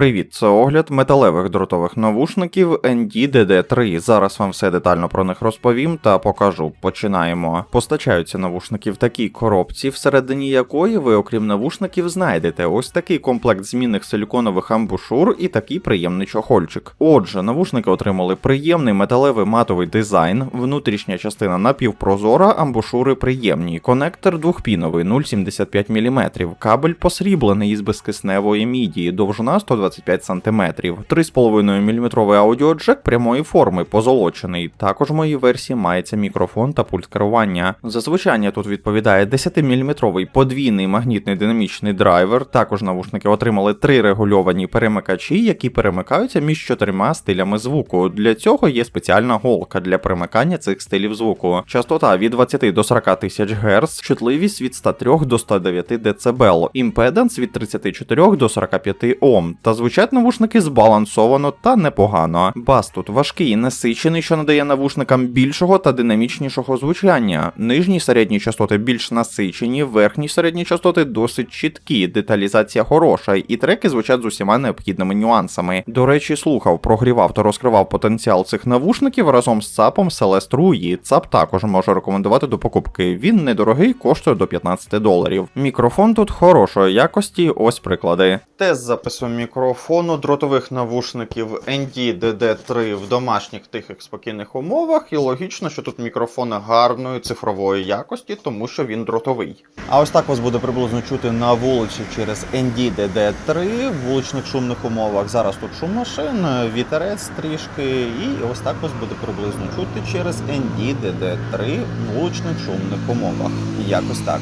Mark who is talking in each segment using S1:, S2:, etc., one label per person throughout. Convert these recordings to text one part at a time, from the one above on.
S1: Привіт, це огляд металевих дротових навушників ND-DD3. Зараз вам все детально про них розповім та покажу. Починаємо. Постачаються навушники в такій коробці, всередині якої ви, окрім навушників, знайдете ось такий комплект змінних силіконових амбушур і такий приємний чохольчик. Отже, навушники отримали приємний металевий матовий дизайн, внутрішня частина напівпрозора, амбушури приємні, конектор двохпіновий 0,75 мм, кабель посріблений із безкисневої мідії, довжина 125 см, 3,5 мм аудіоджек прямої форми, позолочений. Також в моїй версії мається мікрофон та пульт керування. За звучання тут відповідає 10-мм подвійний магнітний динамічний драйвер. Також навушники отримали три регульовані перемикачі, які перемикаються між чотирма стилями звуку. Для цього є спеціальна голка для перемикання цих стилів звуку. Частота від 20 до 40 тисяч Гц, чутливість від 103 до 109 дБ, імпеданс від 34 до 45 Ом. Та звучать навушники збалансовано та непогано. Бас тут важкий і насичений, що надає навушникам більшого та динамічнішого звучання. Нижні середні частоти більш насичені, верхні середні частоти досить чіткі, деталізація хороша, і треки звучать з усіма необхідними нюансами. До речі, слухав, прогрівав та розкривав потенціал цих навушників разом з ЦАПом Celeste Rui. ЦАП також можу рекомендувати до покупки. Він недорогий, коштує до 15 доларів. Мікрофон тут хорошої якості, ось приклади. Тест запису мікрофону дротових навушників ND-DD3 в домашніх тихих спокійних умовах, і логічно, що тут мікрофон гарної цифрової якості, тому що він дротовий. А ось так вас буде приблизно чути на вулиці через ND-DD3 в вуличних шумних умовах. Зараз тут шум машин, вітерець трішки, і ось так вас буде приблизно чути через ND-DD3 в вуличних шумних умовах. Якось так.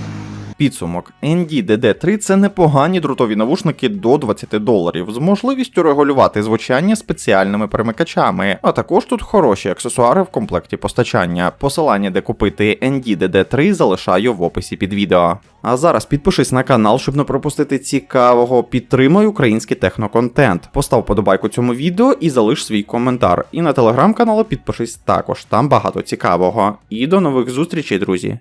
S1: Підсумок ND-DD3 це непогані дротові навушники до 20 доларів з можливістю регулювати звучання спеціальними перемикачами, а також тут хороші аксесуари в комплекті постачання. Посилання, де купити ND-DD3 залишаю в описі під відео. А зараз підпишись на канал, щоб не пропустити цікавого. Підтримай український техноконтент. Постав подобайку цьому відео і залиш свій коментар. І на телеграм-канал підпишись також, там багато цікавого. І до нових зустрічей, друзі!